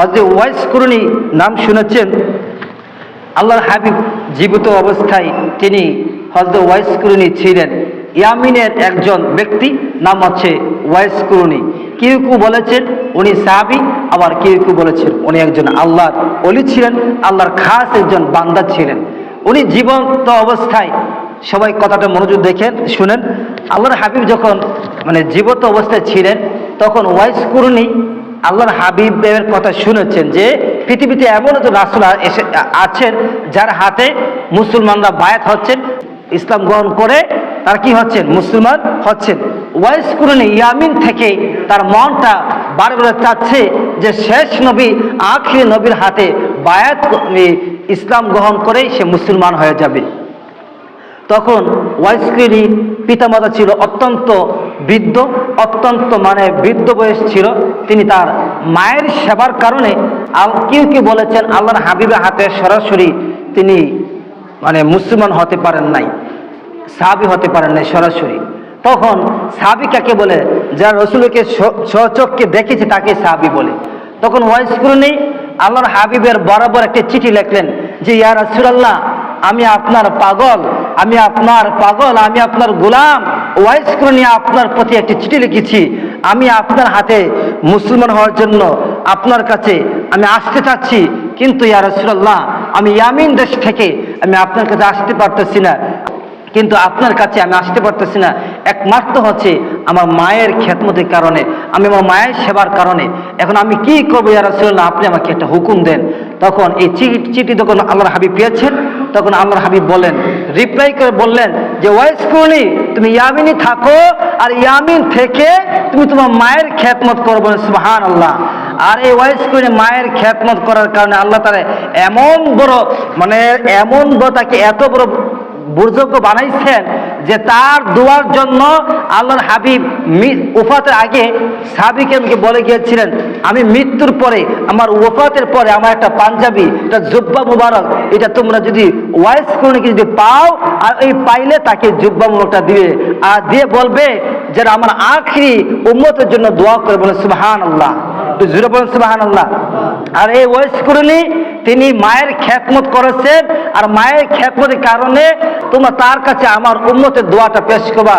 হজরত ওয়াইস কুরুনি নাম শুনেছেন। আল্লাহর হাবিব জীবিত অবস্থায় তিনি হজরত ওয়াইস কুরুনি ছিলেন। ইয়ামিনের একজন ব্যক্তি নাম হচ্ছে ওয়াইস কুরুনি। কেউ কেউ বলেছেন উনি সাহাবি, আবার কেউ কেউ বলেছেন উনি একজন আল্লাহর অলি ছিলেন, আল্লাহর খাস একজন বান্দা ছিলেন। উনি জীবন্ত অবস্থায়, সবাই কথাটা মনোযোগ দেখেন শুনেন। আল্লাহর হাবিব যখন মানে জীবত অবস্থায় ছিলেন, তখন ওয়াইস কুরুনি আল্লাহর হাবিবের কথা শুনেছেন যে পৃথিবীতে এমন একজন রাসুল এসে আছেন যার হাতে মুসলমানরা বায়াত হচ্ছেন, ইসলাম গ্রহণ করে তার কি হচ্ছেন? মুসলমান হচ্ছেন। ওয়াইস কুরুনি ইয়ামিন থেকে তার মনটা বারবার চাচ্ছে যে শেষ নবী আখির নবীর হাতে বায়াত ইসলাম গ্রহণ করেই সে মুসলমান হয়ে যাবে। তখন ওয়াইস্ক্রিনির পিতামাতা ছিল অত্যন্ত বৃদ্ধ, অত্যন্ত মানে বৃদ্ধ বয়স ছিল, তিনি তার মায়ের সেবার কারণে কেউ কেউ বলেছেন আল্লাহর হাবিবের হাতে সরাসরি তিনি মানে মুসলমান হতে পারেন নাই, সাহাবি হতে পারেন নাই সরাসরি। তখন সাহাবি কাকে বলে? যারা রসুলকে সচককে দেখেছে তাকে সাহাবি বলে। তখন ওয়াইস্ক্রিনি আল্লাহর হাবিবের বরাবর একটা চিঠি লিখলেন যে, ইয়া রাসূলুল্লাহ, আমি আপনার পাগল, আমি আপনার পাগল, আমি আপনার গোলাম ওয়াইস করে নিয়ে আপনার প্রতি একটি চিঠি লিখেছি, আমি আপনার হাতে মুসলমান হওয়ার জন্য আপনার কাছে আমি আসতে চাচ্ছি, কিন্তু ইয়া রাসূলুল্লাহ, আমি ইয়ামিন দেশ থেকে আমি আপনার কাছে আসতে পারতেছি না। কিন্তু আপনার কাছে আমি আসতে পারতেছি না। একমাত্র হচ্ছে আমার মায়ের খেতমতির কারণে, আমি আমার মায়ের সেবার কারণে। এখন আমি কি করব ইয়া রাসূলুল্লাহ, আপনি আমাকে একটা হুকুম দেন। তখন এই চিঠি চিঠি যখন আল্লাহর হাবিব পেয়েছেন তখন আল্লাহর হাবিব বলেন রিপ্লাই করে বললেন যে, ওয়াইস কুলি, তুমি ইয়ামিনী থাকো আর ইয়ামিন থেকে তুমি তোমার মায়ের খ্যাতমত করব সুবাহান আল্লাহ আর এই ওয়াইস করে মায়ের খ্যাতমত করার কারণে আল্লাহ তারা এমন বড় মানে এমন বড় তাকে এত বড় বুর্যোগ্য বানাইছেন যে তার দোয়ার জন্য আল্লাহর হাবিব উফাতের আগে সাবিকে বলে গিয়েছিলেন, আমি মৃত্যুর পরে, আমার ওফাতের পরে আমার একটা পাঞ্জাবি এটা জুব্বা মুবারক, এটা তোমরা যদি ওয়াইস করে যদি পাও, আর এই পাইলে তাকে জুব্বা মুবারকটা দিবে আর দিয়ে বলবে যে আমার আখরি উম্মতের জন্য দোয়া করে বলে সুবাহান আল্লাহ জুড়ে বলেন সুবাহান আল্লাহ আর এই ওয়েস তিনি মায়ের খ্যাতমত করেছেন আর মায়ের খ্যাতমতের কারণে তোমরা তার কাছে আমার উন্মতের দোয়াটা পেশ করবা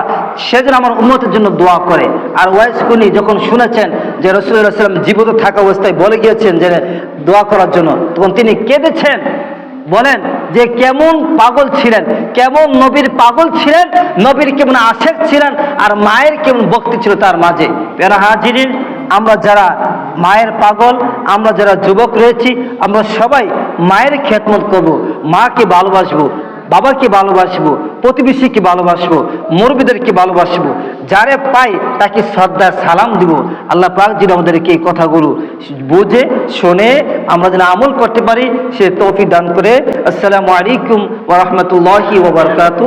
সেদিন আমার উন্মতের জন্য দোয়া করে। আর ওয়াইস যখন শুনেছেন যে রসুল্লাহ সাল্লাম জীবিত থাকা অবস্থায় বলে গিয়েছেন যে দোয়া করার জন্য, তখন তিনি কেঁদেছেন। বলেন যে কেমন পাগল ছিলেন, কেমন নবীর পাগল ছিলেন, নবীর কেমন আশেক ছিলেন, আর মায়ের কেমন ভক্তি ছিল তার মাঝে। পেরা হাজিরিন, আমরা যারা মায়ের পাগল, আমরা যারা যুবক রয়েছি, আমরা সবাই মায়ের খেদমত করব, মাকে ভালোবাসবো, বাবাকে ভালোবাসবো, প্রতিবেশীকে ভালোবাসবো মুরবিদেরকে ভালোবাসবো, যারে পাই তাকে শ্রদ্ধা, সালাম দিব। আল্লাহ পাক যেন আমাদেরকে এই কথাগুলো বুঝে, শোনে আমরা যেন আমল করতে পারি, সে তৌফিক দান করে। আসসালামু আলাইকুম ওরহমতুল্লাহি ওবরকাতু